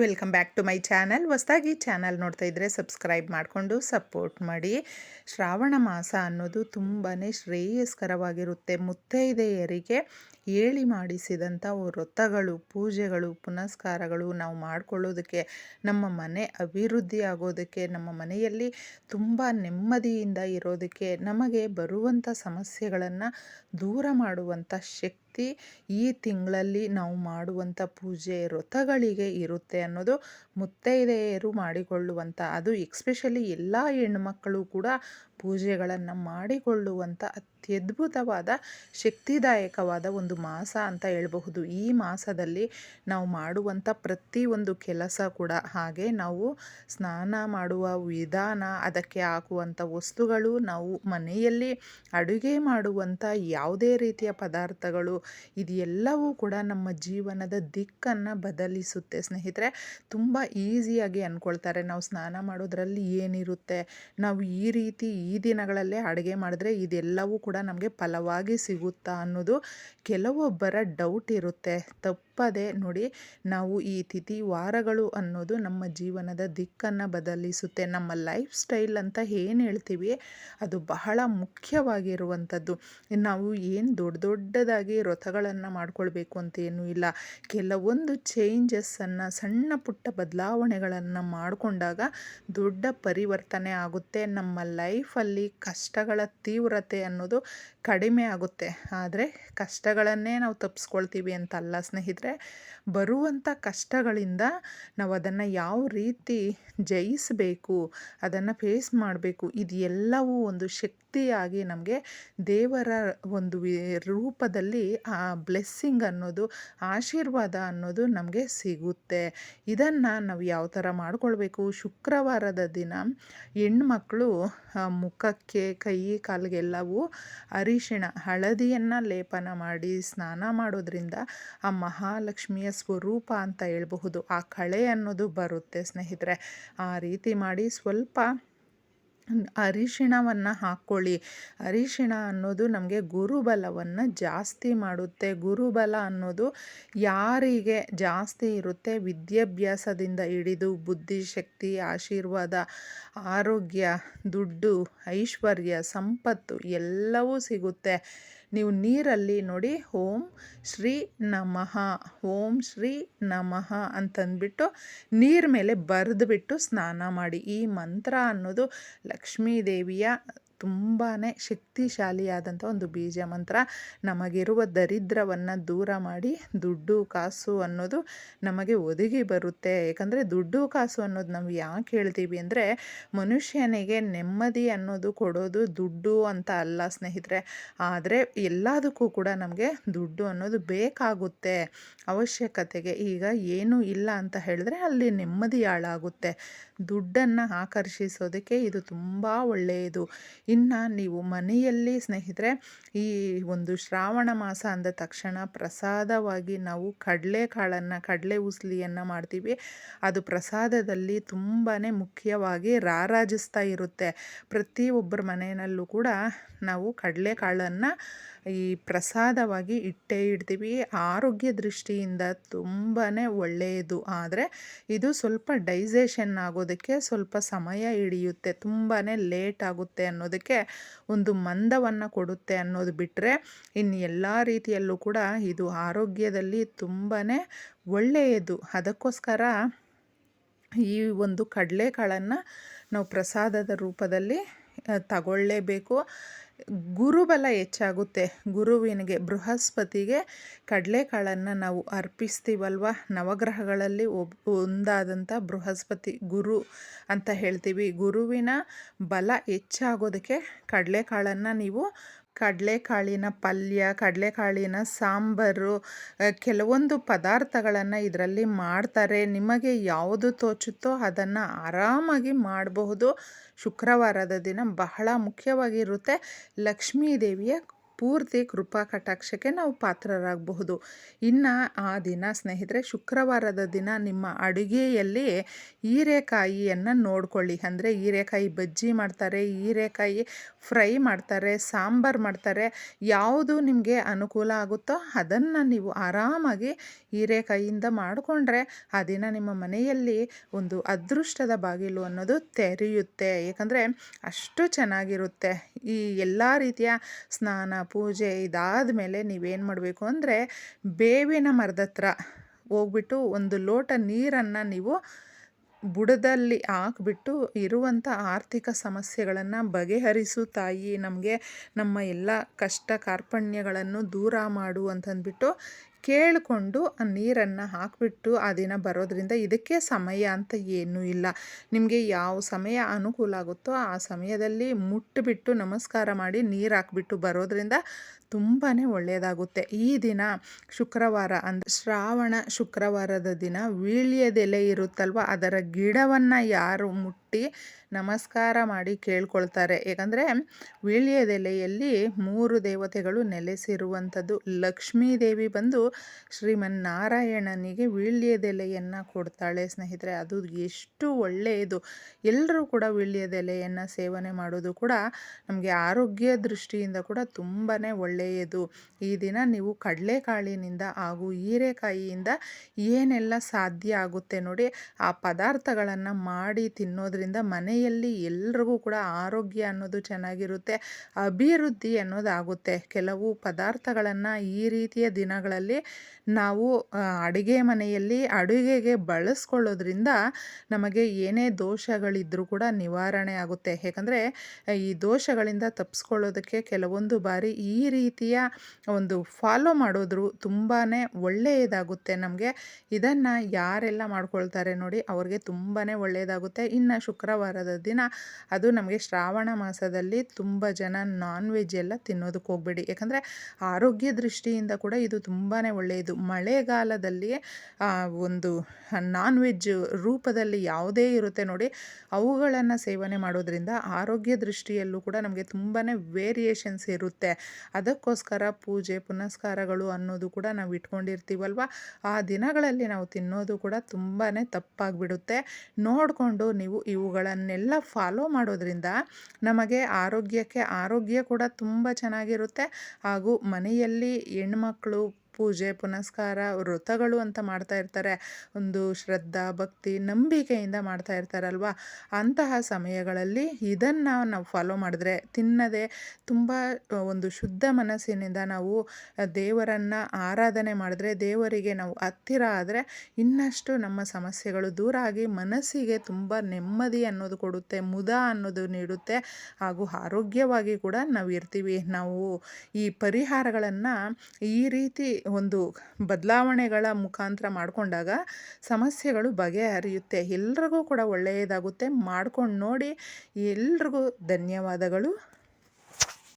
Welcome back to my channel. ಹೊಸದಾಗಿ channel ನೋಡ್ತಾ ಇದ್ದರೆ ಸಬ್ಸ್ಕ್ರೈಬ್ ಮಾಡಿಕೊಂಡು ಸಪೋರ್ಟ್ ಮಾಡಿ. ಶ್ರಾವಣ ಮಾಸ ಅನ್ನೋದು ತುಂಬಾ ಶ್ರೇಯಸ್ಕರವಾಗಿರುತ್ತೆ. ಮುತ್ತೈದೆಯರಿಗೆ ಹೇಳಿ ಮಾಡಿಸಿದಂಥ ವ್ರತಗಳು, ಪೂಜೆಗಳು, ಪುನಸ್ಕಾರಗಳು ನಾವು ಮಾಡಿಕೊಳ್ಳೋದಕ್ಕೆ, ನಮ್ಮ ಮನೆ ಅಭಿವೃದ್ಧಿ ಆಗೋದಕ್ಕೆ, ನಮ್ಮ ಮನೆಯಲ್ಲಿ ತುಂಬ ನೆಮ್ಮದಿಯಿಂದ ಇರೋದಕ್ಕೆ, ನಮಗೆ ಬರುವಂಥ ಸಮಸ್ಯೆಗಳನ್ನು ದೂರ ಮಾಡುವಂಥ ಶಕ್ತಿ ಈ ತಿಂಗಳಲ್ಲಿ ನಾವು ಮಾಡುವಂಥ ಪೂಜೆ ವ್ರತಗಳಿಗೆ ಇರುತ್ತೆ ಅನ್ನೋದು ಮುತ್ತೈದೆಯರು ಮಾಡಿಕೊಳ್ಳುವಂಥ, ಅದು ಎಕ್ಸ್ಪೆಷಲಿ ಎಲ್ಲ ಹೆಣ್ಮಕ್ಕಳು ಕೂಡ ಪೂಜೆಗಳನ್ನು ಮಾಡಿಕೊಳ್ಳುವಂಥ ಅತ್ಯದ್ಭುತವಾದ, ಶಕ್ತಿದಾಯಕವಾದ ಒಂದು ಮಾಸ ಅಂತ ಹೇಳಬಹುದು. ಈ ಮಾಸದಲ್ಲಿ ನಾವು ಮಾಡುವಂಥ ಪ್ರತಿಯೊಂದು ಕೆಲಸ ಕೂಡ ಹಾಗೆ ನಾವು ಸ್ನಾನ ಮಾಡುವ ವಿಧಾನ, ಅದಕ್ಕೆ ಹಾಕುವಂಥ ವಸ್ತುಗಳು, ನಾವು ಮನೆಯಲ್ಲಿ ಅಡುಗೆ ಮಾಡುವಂಥ ಯಾವುದೇ ರೀತಿಯ ಪದಾರ್ಥಗಳು, ಇದೆಲ್ಲವೂ ಕೂಡ ನಮ್ಮ ಜೀವನದ ದಿಕ್ಕನ್ನು ಬದಲಿಸುತ್ತೆ. ಸ್ನೇಹಿತರೆ, ತುಂಬ ಈಸಿಯಾಗಿ ಅಂದ್ಕೊಳ್ತಾರೆ. ನಾವು ಸ್ನಾನ ಮಾಡೋದ್ರಲ್ಲಿ ಏನಿರುತ್ತೆ? ನಾವು ಈ ರೀತಿ ದಿನಗಳಲ್ಲೇ ಅಡುಗೆ ಮಾಡಿದ್ರೆ ಇದೆಲ್ಲವೂ ಕೂಡ ನಮಗೆ ಫಲವಾಗಿ ಸಿಗುತ್ತಾ ಅನ್ನೋದು ಕೆಲವೊಬ್ಬರ ಡೌಟ್ ಇರುತ್ತೆ. ತಪ್ಪದೆ ನೋಡಿ, ನಾವು ಈ ತಿಥಿ ವಾರಗಳು ಅನ್ನೋದು ನಮ್ಮ ಜೀವನದ ದಿಕ್ಕನ್ನು ಬದಲಿಸುತ್ತೆ. ನಮ್ಮ ಲೈಫ್ ಸ್ಟೈಲ್ ಅಂತ ಏನು ಹೇಳ್ತೀವಿ? ಅದು ಬಹಳ ಮುಖ್ಯವಾಗಿರುವಂಥದ್ದು. ನಾವು ಏನು ದೊಡ್ಡ ದೊಡ್ಡದಾಗಿ ವ್ರತಗಳನ್ನು ಮಾಡ್ಕೊಳ್ಬೇಕು ಅಂತ ಏನೂ ಇಲ್ಲ. ಕೆಲವೊಂದು ಚೇಂಜಸ್ಸನ್ನು ಸಣ್ಣ ಪುಟ್ಟ ಬದಲಾವಣೆಗಳನ್ನು ಮಾಡಿಕೊಂಡಾಗ ದೊಡ್ಡ ಪರಿವರ್ತನೆ ಆಗುತ್ತೆ. ನಮ್ಮ ಲೈಫಲ್ಲಿ ಕಷ್ಟಗಳ ತೀವ್ರತೆ ಅನ್ನೋದು ಕಡಿಮೆ ಆಗುತ್ತೆ. ಆದರೆ ಕಷ್ಟಗಳನ್ನೇ ನಾವು ತಪ್ಪಿಸ್ಕೊಳ್ತೀವಿ ಅಂತಲ್ಲ ಸ್ನೇಹಿತರೆ. ಬರುವಂಥ ಕಷ್ಟಗಳಿಂದ ನಾವು ಅದನ್ನು ಯಾವ ರೀತಿ ಜಯಿಸಬೇಕು ಅದನ್ನು ಫೇಸ್ ಮಾಡಬೇಕು ಇದು ಎಲ್ಲವೂ ಒಂದು ಶಕ್ತಿಯಾಗಿ ನಮಗೆ ದೇವರ ಒಂದು ರೂಪದಲ್ಲಿ ಆ ಬ್ಲೆಸ್ಸಿಂಗ್ ಅನ್ನೋದು, ಆಶೀರ್ವಾದ ಅನ್ನೋದು ನಮಗೆ ಸಿಗುತ್ತೆ. ಇದನ್ನು ನಾವು ಯಾವ ಥರ ಮಾಡ್ಕೊಳ್ಬೇಕು? ಶುಕ್ರವಾರದ ದಿನ ಹೆಣ್ಮಕ್ಳು ಮುಖಕ್ಕೆ, ಕೈ, ಕಾಲಿಗೆಲ್ಲವೂ ಅರಿಶಿಣ, ಹಳದಿಯನ್ನು ಲೇಪನ ಮಾಡಿ ಸ್ನಾನ ಮಾಡೋದ್ರಿಂದ ಆ ಮಹಾಲಕ್ಷ್ಮಿಯ ಸ್ವರೂಪ ಅಂತ ಹೇಳ್ಬಹುದು. ಆ ಕಳೆ ಅನ್ನೋದು ಬರುತ್ತೆ ಸ್ನೇಹಿತರೆ. ಆ ರೀತಿ ಮಾಡಿ ಸ್ವಲ್ಪ ಅರಿಶಿಣವನ್ನು ಹಾಕ್ಕೊಳ್ಳಿ ಅರಿಶಿಣ ಅನ್ನೋದು ನಮಗೆ ಗುರುಬಲವನ್ನು ಜಾಸ್ತಿ ಮಾಡುತ್ತೆ. ಗುರುಬಲ ಅನ್ನೋದು ಯಾರಿಗೆ ಜಾಸ್ತಿ ಇರುತ್ತೆ? ವಿದ್ಯಾಭ್ಯಾಸದಿಂದ ಹಿಡಿದು ಬುದ್ಧಿಶಕ್ತಿ ಆಶೀರ್ವಾದ, ಆರೋಗ್ಯ, ದುಡ್ಡು, ಐಶ್ವರ್ಯ, ಸಂಪತ್ತು ಎಲ್ಲವೂ ಸಿಗುತ್ತೆ. ನೀವು ನೀರಲ್ಲಿ ನೋಡಿ, ಓಂ ಶ್ರೀ ನಮಃ, ಓಂ ಶ್ರೀ ನಮಃ ಅಂತಂದ್ಬಿಟ್ಟು ನೀರ ಮೇಲೆ ಬರೆದುಬಿಟ್ಟು ಸ್ನಾನ ಮಾಡಿ. ಈ ಮಂತ್ರ ಅನ್ನೋದು ಲಕ್ಷ್ಮೀ ದೇವಿಯ ತುಂಬಾ ಶಕ್ತಿಶಾಲಿಯಾದಂಥ ಒಂದು ಬೀಜ ಮಂತ್ರ ನಮಗಿರುವ ದರಿದ್ರವನ್ನು ದೂರ ಮಾಡಿ ದುಡ್ಡು, ಕಾಸು ಅನ್ನೋದು ನಮಗೆ ಒದಗಿ ಬರುತ್ತೆ. ಯಾಕಂದರೆ ದುಡ್ಡು, ಕಾಸು ಅನ್ನೋದು ನಾವು ಯಾಕೆ ಹೇಳ್ತೀವಿ ಅಂದರೆ ಮನುಷ್ಯನಿಗೆ ನೆಮ್ಮದಿ ಅನ್ನೋದು ಕೊಡೋದು ದುಡ್ಡು ಅಂತ ಅಲ್ಲ ಸ್ನೇಹಿತರೆ. ಆದರೆ ಎಲ್ಲದಕ್ಕೂ ಕೂಡ ನಮಗೆ ದುಡ್ಡು ಅನ್ನೋದು ಬೇಕಾಗುತ್ತೆ. ಅವಶ್ಯಕತೆಗೆ ಈಗ ಏನೂ ಇಲ್ಲ ಅಂತ ಹೇಳಿದ್ರೆ ಅಲ್ಲಿ ನೆಮ್ಮದಿ ಹಾಳಾಗುತ್ತೆ ದುಡ್ಡನ್ನು ಆಕರ್ಷಿಸೋದಕ್ಕೆ ಇದು ತುಂಬ ಒಳ್ಳೆಯದು. ಇನ್ನು ನೀವು ಮನೆಯಲ್ಲಿ ಸ್ನೇಹಿತರೆ, ಈ ಒಂದು ಶ್ರಾವಣ ಮಾಸ ಅಂದ ತಕ್ಷಣ ಪ್ರಸಾದವಾಗಿ ನಾವು ಕಡಲೆಕಾಳನ್ನು ಕಡಲೆ ಉಸ್ಲಿಯನ್ನು ಮಾಡ್ತೀವಿ. ಅದು ಪ್ರಸಾದದಲ್ಲಿ ತುಂಬಾ ಮುಖ್ಯವಾಗಿ ರಾರಾಜಿಸ್ತಾ ಇರುತ್ತೆ. ಪ್ರತಿಯೊಬ್ಬರ ಮನೆಯಲ್ಲೂ ಕೂಡ ನಾವು ಕಡಲೆಕಾಳನ್ನು ಈ ಪ್ರಸಾದವಾಗಿ ಇಟ್ಟೇ ಇಡ್ತೀವಿ. ಆರೋಗ್ಯ ದೃಷ್ಟಿಯಿಂದ ತುಂಬಾ ಒಳ್ಳೆಯದು. ಆದರೆ ಇದು ಸ್ವಲ್ಪ ಡೈಜೆಷನ್ ಆಗೋದಕ್ಕೆ ಸ್ವಲ್ಪ ಸಮಯ ಹಿಡಿಯುತ್ತೆ. ತುಂಬಾ ಲೇಟ್ ಆಗುತ್ತೆ ಅನ್ನೋದಕ್ಕೆ ಒಂದು ಮಂದವನ್ನು ಕೊಡುತ್ತೆ ಅನ್ನೋದು ಬಿಟ್ಟರೆ ಇನ್ನು ಎಲ್ಲ ರೀತಿಯಲ್ಲೂ ಕೂಡ ಇದು ಆರೋಗ್ಯದಲ್ಲಿ ತುಂಬಾ ಒಳ್ಳೆಯದು. ಅದಕ್ಕೋಸ್ಕರ ಈ ಒಂದು ಕಡಲೆಕಾಳನ್ನು ನಾವು ಪ್ರಸಾದದ ರೂಪದಲ್ಲಿ ತಗೊಳ್ಳೇಬೇಕು. ಗುರುಬಲ ಹೆಚ್ಚಾಗುತ್ತೆ. ಗುರುವಿನಿಗೆ, ಬೃಹಸ್ಪತಿಗೆ ಕಡಲೆಕಾಳನ್ನು ನಾವು ಅರ್ಪಿಸ್ತೀವಲ್ವ? ನವಗ್ರಹಗಳಲ್ಲಿ ಒಬ್, ಒಂದಾದಂಥ ಬೃಹಸ್ಪತಿ ಗುರು ಅಂತ ಹೇಳ್ತೀವಿ. ಗುರುವಿನ ಬಲ ಹೆಚ್ಚಾಗೋದಕ್ಕೆ ಕಡಲೆಕಾಳನ್ನು ನೀವು ಕಡಲೆಕಾಳಿನ ಪಲ್ಯ, ಕಡಲೆಕಾಳಿನ ಸಾಂಬಾರು ಕೆಲವೊಂದು ಪದಾರ್ಥಗಳನ್ನು ಇದರಲ್ಲಿ ಮಾಡ್ತಾರೆ. ನಿಮಗೆ ಯಾವುದು ತೋಚುತ್ತೋ ಅದನ್ನು ಆರಾಮಾಗಿ ಮಾಡಬಹುದು. ಶುಕ್ರವಾರದ ದಿನ ಬಹಳ ಮುಖ್ಯವಾಗಿರುತ್ತೆ. ಲಕ್ಷ್ಮೀ ದೇವಿಯ ಪೂರ್ತಿ ಕೃಪಾ ಕಟಾಕ್ಷಕ್ಕೆ ನಾವು ಪಾತ್ರರಾಗಬಹುದು. ಇನ್ನು ಆ ದಿನ ಸ್ನೇಹಿತರೆ, ಶುಕ್ರವಾರದ ದಿನ ನಿಮ್ಮ ಅಡುಗೆಯಲ್ಲಿ ಹೀರೆಕಾಯಿಯನ್ನು ನೋಡ್ಕೊಳ್ಳಿ. ಅಂದರೆ ಹೀರೆಕಾಯಿ ಬಜ್ಜಿ ಮಾಡ್ತಾರೆ, ಹೀರೆಕಾಯಿ ಫ್ರೈ ಮಾಡ್ತಾರೆ, ಸಾಂಬಾರು ಮಾಡ್ತಾರೆ. ಯಾವುದು ನಿಮಗೆ ಅನುಕೂಲ ಆಗುತ್ತೋ ಅದನ್ನು ನೀವು ಆರಾಮಾಗಿ ಹೀರೆಕಾಯಿಯಿಂದ ಮಾಡಿಕೊಂಡ್ರೆ ಆ ದಿನ ನಿಮ್ಮ ಮನೆಯಲ್ಲಿ ಒಂದು ಅದೃಷ್ಟದ ಬಾಗಿಲು ಅನ್ನೋದು ತೆರೆಯುತ್ತೆ. ಏಕೆಂದರೆ ಅಷ್ಟು ಚೆನ್ನಾಗಿರುತ್ತೆ ಈ ಎಲ್ಲ ರೀತಿಯ ಸ್ನಾನ, ಪೂಜೆ ಇದಾದ ಮೇಲೆ ನೀವೇನು ಮಾಡಬೇಕು ಅಂದರೆ ಬೇವಿನ ಮರದ ಹತ್ರ ಹೋಗ್ಬಿಟ್ಟು ಒಂದು ಲೋಟ ನೀರನ್ನು ನೀವು ಬುಡದಲ್ಲಿ ಹಾಕ್ಬಿಟ್ಟು ಇರುವಂಥ ಆರ್ಥಿಕ ಸಮಸ್ಯೆಗಳನ್ನು ಬಗೆಹರಿಸು ತಾಯಿ. ನಮಗೆ ನಮ್ಮ ಎಲ್ಲ ಕಷ್ಟ ಕಾರ್ಪಣ್ಯಗಳನ್ನು ದೂರ ಮಾಡು ಅಂತಂದ್ಬಿಟ್ಟು ಕೇಳಿಕೊಂಡು ಆ ನೀರನ್ನು ಹಾಕಿಬಿಟ್ಟು ಆ ದಿನ ಬರೋದರಿಂದ ಇದಕ್ಕೆ ಸಮಯ ಅಂತ ಏನೂ ಇಲ್ಲ. ನಿಮಗೆ ಯಾವ ಸಮಯ ಅನುಕೂಲ ಆಗುತ್ತೋ ಆ ಸಮಯದಲ್ಲಿ ಮುಟ್ಟಿಬಿಟ್ಟು ನಮಸ್ಕಾರ ಮಾಡಿ ನೀರು ಹಾಕಿಬಿಟ್ಟು ಬರೋದರಿಂದ ತುಂಬಾ ಒಳ್ಳೆಯದಾಗುತ್ತೆ ಈ ದಿನ ಶುಕ್ರವಾರ ಅಂದರೆ ಶ್ರಾವಣ ಶುಕ್ರವಾರದ ದಿನ ವೀಳ್ಯದೆಲೆ ಇರುತ್ತಲ್ವ, ಅದರ ಗಿಡವನ್ನು ಯಾರು ಮುಟ್ಟಿ ನಮಸ್ಕಾರ ಮಾಡಿ ಕೇಳ್ಕೊಳ್ತಾರೆ. ಏಕೆಂದರೆ ವೀಳ್ಯದೆಲೆಯಲ್ಲಿ ಮೂರು ದೇವತೆಗಳು ನೆಲೆಸಿರುವಂಥದ್ದು. ಲಕ್ಷ್ಮೀ ದೇವಿ ಬಂದು ಶ್ರೀಮನ್ನಾರಾಯಣನಿಗೆ ವೀಳ್ಯದೆಲೆಯನ್ನು ಕೊಡ್ತಾಳೆ ಸ್ನೇಹಿತರೆ. ಅದು ಎಷ್ಟು ಒಳ್ಳೆಯದು ಎಲ್ಲರೂ ಕೂಡ ವೀಳ್ಯದೆಲೆಯನ್ನು ಸೇವನೆ ಮಾಡೋದು ಕೂಡ ನಮಗೆ ಆರೋಗ್ಯ ದೃಷ್ಟಿಯಿಂದ ಕೂಡ ತುಂಬಾ ಒಳ್ಳೆಯದು. ಈ ದಿನ ನೀವು ಕಡಲೆಕಾಳಿನಿಂದ ಹಾಗೂ ಹೀರೆಕಾಯಿಯಿಂದ ಏನೆಲ್ಲ ಸಾಧ್ಯ ಆಗುತ್ತೆ ನೋಡಿ ಆ ಪದಾರ್ಥಗಳನ್ನು ಮಾಡಿ ತಿನ್ನೋದ್ರಿಂದ ಮನೆಯಲ್ಲಿ ಎಲ್ರಿಗೂ ಕೂಡ ಆರೋಗ್ಯ ಅನ್ನೋದು ಚೆನ್ನಾಗಿರುತ್ತೆ, ಅಭಿವೃದ್ಧಿ ಅನ್ನೋದಾಗುತ್ತೆ. ಕೆಲವು ಪದಾರ್ಥಗಳನ್ನು ಈ ರೀತಿಯ ದಿನಗಳಲ್ಲಿ ನಾವು ಅಡುಗೆ ಮನೆಯಲ್ಲಿ ಅಡುಗೆಗೆ ಬಳಸ್ಕೊಳ್ಳೋದ್ರಿಂದ ನಮಗೆ ಏನೇ ದೋಷಗಳಿದ್ದರೂ ಕೂಡ ನಿವಾರಣೆ ಆಗುತ್ತೆ. ಯಾಕಂದರೆ, ಈ ದೋಷಗಳಿಂದ ತಪ್ಪಿಸ್ಕೊಳ್ಳೋದಕ್ಕೆ ಕೆಲವೊಂದು ಬಾರಿ ಈ ರೀತಿಯ ಒಂದು ಫಾಲೋ ಮಾಡೋದ್ರು ತುಂಬಾ ಒಳ್ಳೆಯದಾಗುತ್ತೆ ನಮಗೆ. ಇದನ್ನು ಯಾರೆಲ್ಲ ಮಾಡ್ಕೊಳ್ತಾರೆ ನೋಡಿ, ಅವ್ರಿಗೆ ತುಂಬಾ ಒಳ್ಳೆಯದಾಗುತ್ತೆ. ಇನ್ನು ಶುಕ್ರವಾರದ ದಿನ. ಅದು ನಮಗೆ ಶ್ರಾವಣ ಮಾಸದಲ್ಲಿ ತುಂಬ ಜನ ನಾನ್ ವೆಜ್ ಎಲ್ಲ ತಿನ್ನೋದಕ್ಕೆ ಹೋಗಬೇಡಿ. ಯಾಕಂದರೆ ಆರೋಗ್ಯ ದೃಷ್ಟಿಯಿಂದ ಕೂಡ ಇದು ತುಂಬಾ ಒಳ್ಳೆಯದು. ಮಳೆಗಾಲದಲ್ಲಿ ಒಂದು ನಾನ್ ವೆಜ್ ರೂಪದಲ್ಲಿ ಯಾವುದೇ ಇರುತ್ತೆ ನೋಡಿ, ಅವುಗಳನ್ನು ಸೇವನೆ ಮಾಡೋದ್ರಿಂದ ಆರೋಗ್ಯ ದೃಷ್ಟಿಯಲ್ಲೂ ಕೂಡ ನಮಗೆ ತುಂಬಾ ವೇರಿಯೇಷನ್ಸ್ ಇರುತ್ತೆ. ಅದಕ್ಕೋಸ್ಕರ ಪೂಜೆ, ಪುನಸ್ಕಾರಗಳು ಅನ್ನೋದು ಕೂಡ ನಾವು ಇಟ್ಕೊಂಡಿರ್ತೀವಲ್ವ? ಆ ದಿನಗಳಲ್ಲಿ ನಾವು ತಿನ್ನೋದು ಕೂಡ ತುಂಬಾ ತಪ್ಪಾಗಿಬಿಡುತ್ತೆ. ನೋಡಿಕೊಂಡು ನೀವು ಇವುಗಳನ್ನೆಲ್ಲ ಫಾಲೋ ಮಾಡೋದ್ರಿಂದ ನಮಗೆ ಆರೋಗ್ಯಕ್ಕೆ ಆರೋಗ್ಯ ಕೂಡ ತುಂಬ ಚೆನ್ನಾಗಿರುತ್ತೆ. ಹಾಗೂ ಮನೆಯಲ್ಲಿ ಹೆಣ್ಮಕ್ಳು ಪೂಜೆ, ಪುನಸ್ಕಾರ, ವ್ರತಗಳು ಅಂತ ಮಾಡ್ತಾ ಇರ್ತಾರೆ. ಒಂದು ಶ್ರದ್ಧಾ, ಭಕ್ತಿ, ನಂಬಿಕೆಯಿಂದ ಮಾಡ್ತಾ ಇರ್ತಾರಲ್ವ? ಅಂತಹ ಸಮಯಗಳಲ್ಲಿ ಇದನ್ನು ನಾವು ಫಾಲೋ ಮಾಡಿದ್ರೆ, ತಿನ್ನದೆ ತುಂಬ ಒಂದು ಶುದ್ಧ ಮನಸ್ಸಿನಿಂದ ನಾವು ದೇವರನ್ನು ಆರಾಧನೆ ಮಾಡಿದ್ರೆ, ದೇವರಿಗೆ ನಾವು ಹತ್ತಿರ ಆದರೆ ಇನ್ನಷ್ಟು ನಮ್ಮ ಸಮಸ್ಯೆಗಳು ದೂರ ಆಗಿ ಮನಸ್ಸಿಗೆ ತುಂಬ ನೆಮ್ಮದಿ ಅನ್ನೋದು ಕೊಡುತ್ತೆ, ಮುದ ಅನ್ನೋದು ನೀಡುತ್ತೆ. ಹಾಗೂ ಆರೋಗ್ಯವಾಗಿ ಕೂಡ ನಾವು ಇರ್ತೀವಿ. ನಾವು ಈ ಪರಿಹಾರಗಳನ್ನು ಈ ರೀತಿ ಒಂದು ಬದಲಾವಣೆಗಳ ಮುಖಾಂತರ ಮಾಡಿಕೊಂಡಾಗ ಸಮಸ್ಯೆಗಳು ಬಗೆಹರಿಯುತ್ತೆ. ಎಲ್ರಿಗೂ ಕೂಡ ಒಳ್ಳೆಯದಾಗುತ್ತೆ. ಮಾಡ್ಕೊಂಡು ನೋಡಿ ಎಲ್ರಿಗೂ ಧನ್ಯವಾದಗಳು.